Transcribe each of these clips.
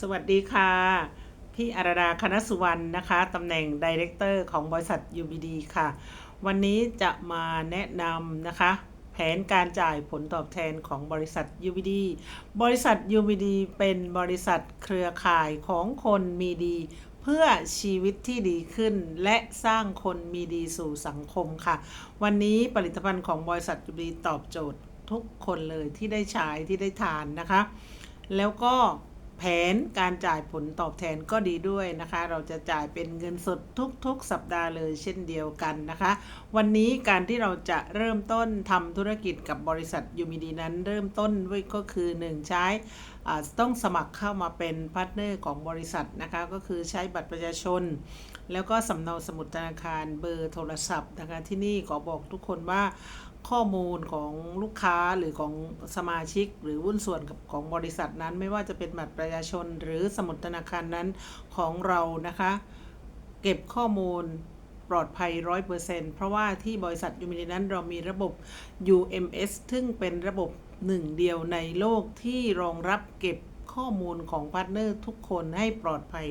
สวัสดีค่ะ พี่อารดาคณสุวรรณนะคะตำแหน่งดีเรคเตอร์ของบริษัท UBD ค่ะ วันนี้จะมาแนะนำนะคะ แผนการจ่ายผลตอบแทนของบริษัท UBD บริษัท UBD เป็นบริษัทเครือข่ายของคนมีดี เพื่อชีวิตที่ดีขึ้น และสร้างคนมีดีสู่สังคมค่ะ วันนี้ผลิตภัณฑ์ของบริษัท UBD ตอบโจทย์ทุกคนเลยที่ได้ใช้ที่ได้ทานนะคะ แล้วก็ แผนการจ่ายผลตอบแทนก็ดีด้วยนะคะ เราจะจ่ายเป็นเงินสดทุกๆ สัปดาห์เลยเช่นเดียวกันนะคะ วันนี้การที่เราจะเริ่มต้นทำธุรกิจกับบริษัทยูมิดีนั้น เริ่มต้นด้วยก็คือ 1 ใช้ต้องสมัครเข้ามาเป็นพาร์ทเนอร์ของบริษัทนะคะ ก็คือใช้บัตรประชาชน แล้วก็สำเนาสมุดธนาคารเบอร์โทรศัพท์นะคะที่นี่ขอบอกทุกคนว่าข้อมูลของลูกค้าหรือของสมาชิก หรือหุ้นส่วนกับของบริษัทนั้น ไม่ว่าจะเป็นบัตรประชาชนหรือสมุดธนาคารนั้นของเรานะคะ เก็บข้อมูลปลอดภัย 100%เพราะว่าที่บริษัทยูมินีนั้นเรามีระบบ UMS ซึ่งเป็นระบบหนึ่งเดียวในโลกที่รองรับเก็บ ข้อมูลของพาร์ทเนอร์ทุกคนให้ปลอดภัย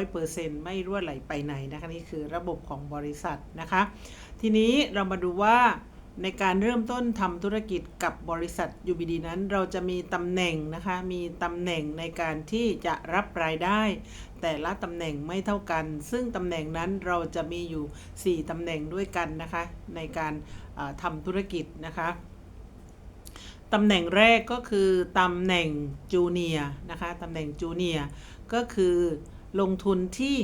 100%ไม่รั่วไหลไปไหนนะคะนี่คือระบบของบริษัทนะคะ ทีนี้เรามาดูว่าในการเริ่มต้นทำธุรกิจกับบริษัท UBD นั้น เราจะมีตำแหน่งนะคะ มีตำแหน่งในการที่จะรับรายได้ แต่ละตำแหน่งไม่เท่ากัน ซึ่งตำแหน่งนั้นเราจะมีอยู่ 4ตำแหน่งด้วยกันนะคะ ในการาทำธุรกิจนะคะ ตำแหน่งแรกก็คือตำแหน่งจูเนียนะคะตำแหน่งจูเนียก็คือลงทุนที่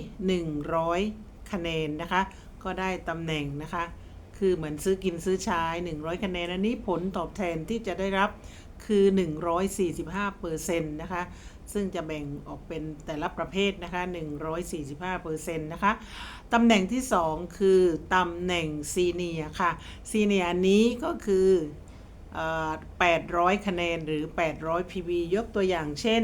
100 คะแนนนะคะ ก็ได้ตำแหน่งนะคะ คือเหมือนซื้อกินซื้อใช้ 100 คะแนนอันนี้ผลตอบแทนที่จะได้รับคือ 145%นะคะ ซึ่งจะแบ่งออกเป็นแต่ละประเภทนะคะ 145%นะคะ ตำแหน่งที่ 2 คือตำแหน่งซีเนียค่ะ ซีเนียนี้ก็คือเอ่อ 800 คะแนนหรือ 800 PV ยกตัวอย่างเช่น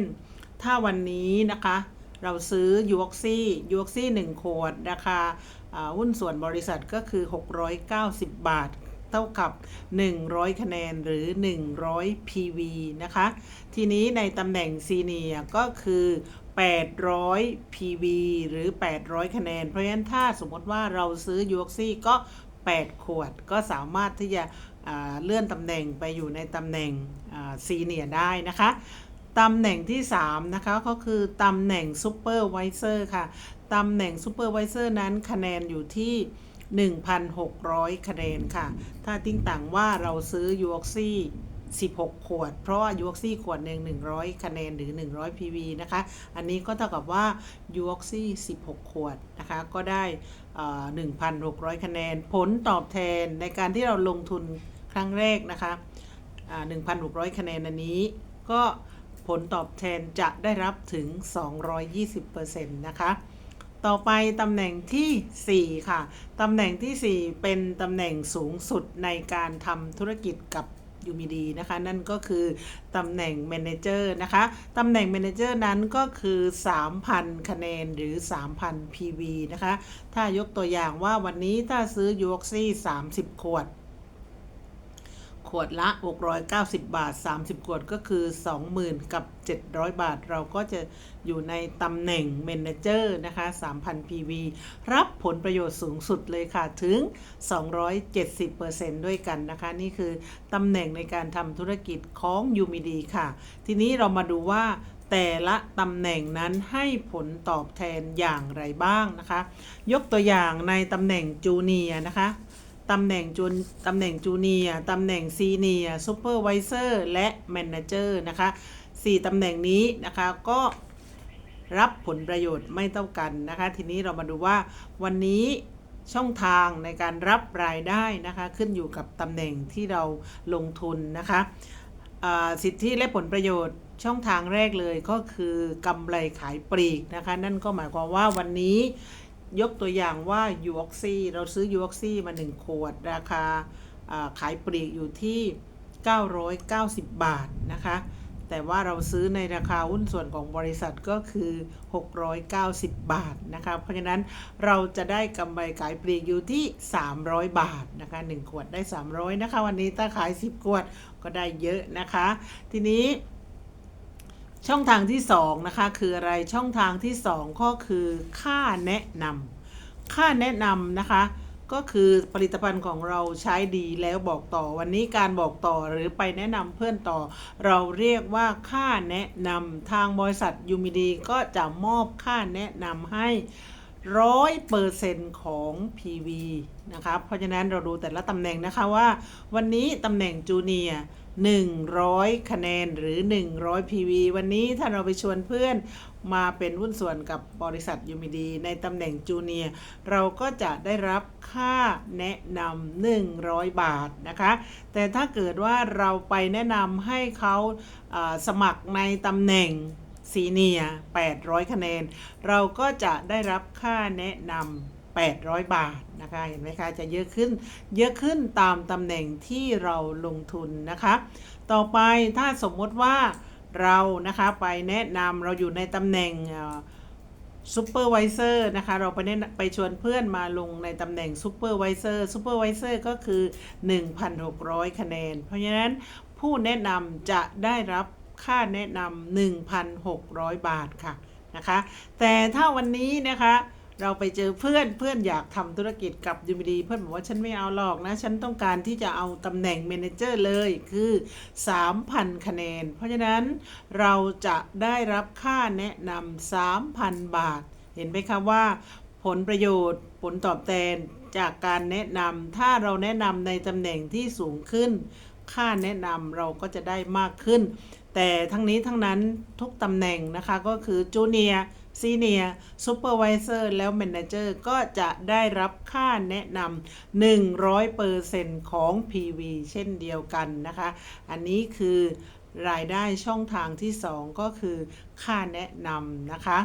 ถ้าวันนี้นะคะ เราซื้อยูออกซี่ยูออกซี่1ขวดราคาหุ้นส่วนบริษัทก็คือ 690 บาท เท่ากับ 100 คะแนนหรือ 100 PV นะคะ ทีนี้ในตำแหน่งซีเนียก็คือ 800 PV หรือ 800 คะแนน เพราะฉะนั้นถ้าสมมติว่าเราซื้อยูออกซี่ก็ 8 ขวดก็สามารถที่จะ เลื่อนตำแหน่งไปอยู่ในตำแหน่งซีเนียได้นะคะตำแหน่งที่ 3 นะคะ ก็คือตำแหน่งซูเปอร์ไวเซอร์ค่ะ ตำแหน่งซูเปอร์ไวเซอร์นั้นคะแนนอยู่ที่ 1,600 คะแนนค่ะ ถ้าติ้งต่างว่าเราซื้อยูออกซี่16 ขวด เพราะว่ายูออกซี่ขวดหนึ่ง100 คะแนนหรือ 100 PV นะคะ อันนี้ก็เท่ากับว่ายูออกซี่16 ขวดนะคะ ก็ได้อ่า1,600 คะแนน ผลตอบแทนในการที่เราลงทุน รั้งแรกนะคะ1,600 คะแนนอันนี้ ก็ผลตอบแทนจะได้รับถึง 220%นะคะ ต่อไปตำแหน่งที่ 4 ค่ะ ตำแหน่งที่ 4 เป็นตำแหน่งสูงสุดในการทำธุรกิจกับยูมิดีนะคะ นั่นก็คือตำแหน่ง Manager นะคะ ตำแหน่ง Manager นั้นก็คือ 3,000 คะแนนหรือ 3,000 PV นะคะ ถ้ายกตัวอย่างว่าวันนี้ถ้าซื้อยูออกซี่30 ขวด ขวดละ 690 บาท 30 ขวดก็คือ 20,000 กับ 700 บาท เราก็จะอยู่ในตำแหน่งเมนเจอร์นะคะ 3,000 PV รับผลประโยชน์สูงสุดเลยค่ะ ถึง 270%ด้วยกันนะคะ นี่คือตำแหน่งในการทำธุรกิจของยูมิดีค่ะ ทีนี้เรามาดูว่าแต่ละตำแหน่งนั้นให้ผลตอบแทนอย่างไรบ้างนะคะ ยกตัวอย่างในตำแหน่งจูเนียนะคะ ตำแหน่งจูนตำแหน่งจูเนียตำแหน่งซีเนียซูเปอร์ไวเซอร์และแมเนเจอร์นะคะสี่ตำแหน่งนี้นะคะก็รับผลประโยชน์ไม่เท่ากันนะคะ ทีนี้เรามาดูว่าวันนี้ช่องทางในการรับรายได้นะคะ ขึ้นอยู่กับตำแหน่งที่เราลงทุนนะคะสิทธิและผลประโยชน์ช่องทางแรกเลยก็คือกำไรขายปลีกนะคะ นั่นก็หมายความว่าวันนี้ ยกตัวอย่างว่ายูออกซี่เราซื้อยูออกซี่มา 1 ขวด ราคาขายปลีกอยู่ที่ 990 บาทนะคะ แต่ว่าเราซื้อในราคาหุ้นส่วนของบริษัทก็คือ 690 บาทนะคะ เพราะฉะนั้นเราจะได้กำไรขายปลีกอยู่ที่ 300 บาทนะคะ 1 ขวดได้ 300 นะคะ วันนี้ถ้าขาย 10 ขวดก็ได้เยอะนะคะ ทีนี้ ช่องทางที่2นะคะคืออะไรช่องทางที่ 2 ก็คือค่าแนะนำค่าแนะนำนะคะ ก็คือผลิตภัณฑ์ของเราใช้ดีแล้วบอกต่อวันนี้การบอกต่อหรือไปแนะนำเพื่อนต่อ เราเรียกว่าค่าแนะนำทางบริษัทยูมิดีก็จะมอบค่าแนะนำให้ ร้อยเปอร์เซ็นต์ของ PV นะคะเพราะฉะนั้นเราดูแต่ละตำแหน่งนะคะว่า วันนี้ตำแหน่งจูเนียร์100 คะแนนหรือ 100 PV วันนี้ถ้าเราไปชวนเพื่อนมาเป็นหุ้นส่วนกับบริษัทยูมิดี ในตำแหน่งจูเนียร์เราก็จะได้รับค่าแนะนำ100 บาทนะคะ แต่ถ้าเกิดว่าเราไปแนะนำให้เขาสมัครในตำแหน่ง ซีเนีย800 คะแนน เราก็จะได้รับค่าแนะนำ800 บาทนะคะเห็นไหมคะจะเยอะขึ้นเยอะขึ้นตามตำแหน่งที่เราลงทุนนะคะต่อไปถ้าสมมติว่าเรานะคะไปแนะนำเราอยู่ในตำแหน่งซูเปอร์วิเซอร์นะคะเราไปแนะนำไปชวนเพื่อนมาลงในตำแหน่งซูเปอร์วิเซอร์ซูเปอร์วิเซอร์ก็คือ 1,600 คะแนน เพราะฉะนั้นผู้แนะนำจะได้รับ ค่าแนะนำ1,600 บาทค่ะนะคะ แต่ถ้าวันนี้นะคะเราไปเจอเพื่อนเพื่อนอยากทำธุรกิจกับยูมดีเพื่อนบอกว่าฉันไม่เอาหรอกนะ ฉันต้องการที่จะเอาตำแหน่งเมนเจอร์เลยคือ 3,000 คะแนน เพราะฉะนั้นเราจะได้รับค่าแนะนำ3,000 บาท เห็นไหมคะว่า ผลประโยชน์ผลตอบแทนจากการแนะนำถ้าเราแนะนำในตำแหน่งที่สูงขึ้น ค่าแนะนำเราก็จะได้มากขึ้น แต่ทั้งนี้ทั้งนั้นทุกตำแหน่งนะคะก็คือจูเนียซีเนียซูเปอร์วิเซอร์แล้วแมเนเจอร์ก็จะได้รับค่าแนะนำ100%ของ PV เช่นเดียวกันนะคะ อันนี้คือรายได้ช่องทางที่ 2 ก็คือค่าแนะนำนะคะ